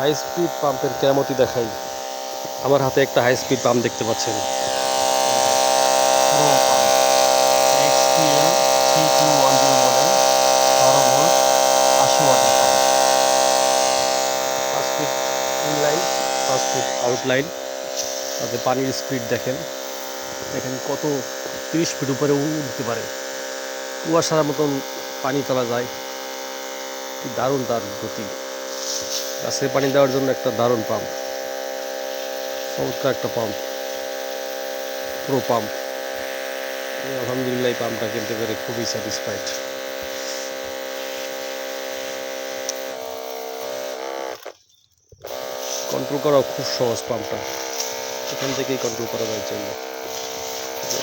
High speed পাম্পের কেরামতি দেখাই। আমার হাতে একটা হাই স্পিড পাম্প দেখতে পাচ্ছেন। পাঁচ ফিট ইনলাইন পাঁচ ফিট আউটলাইন তাতে পানির স্পিড দেখেন। দেখেন কত তিরিশ ফিট উপরে উঠতে পারে। কুয়াশার মতন পানি তোলা যায়। দারুণ তার গতি। গাছে পানি দেওয়ার জন্য একটা দারুণ পাম্প চমৎকার একটা পাম্প প্রো পাম্প আলহামদুলিল্লাহ পাম্পটা কিনতে পেরে খুবই স্যাটিসফাইড কন্ট্রোল করাও খুব সহজ পাম্পটা এখান থেকেই কন্ট্রোল করা যায় চাইলে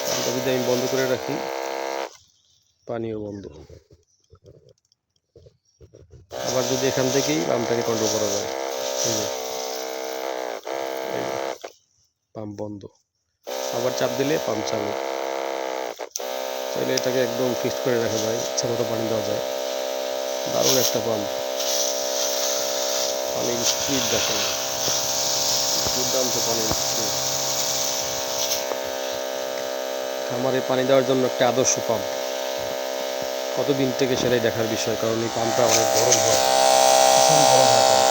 পাম্পটা যদি আমি বন্ধ করে রাখি, পানিও বন্ধ আবার যদি এখান থেকেই পাম্পটাকে কন্ট্রোল করা যায়। এই যে পাম্প বন্ধ। আবার চাপ দিলে পাম্প চালু। চাইলে এটাকে একদম ফিক্সড করে রাখা যায়, ইচ্ছা মতো পানি দেওয়া যায়। দারুণ একটা পাম্প পানির স্পিড দেখেন দুর্দান্ত পানির স্পিড খামারে পানি দেওয়ার জন্য একটা আদর্শ পাম্প কতদিন থেকে সেটাই দেখার বিষয় কারণ এই পাম্পটা অনেক গরম হয়। ভীষণ গরম হয়।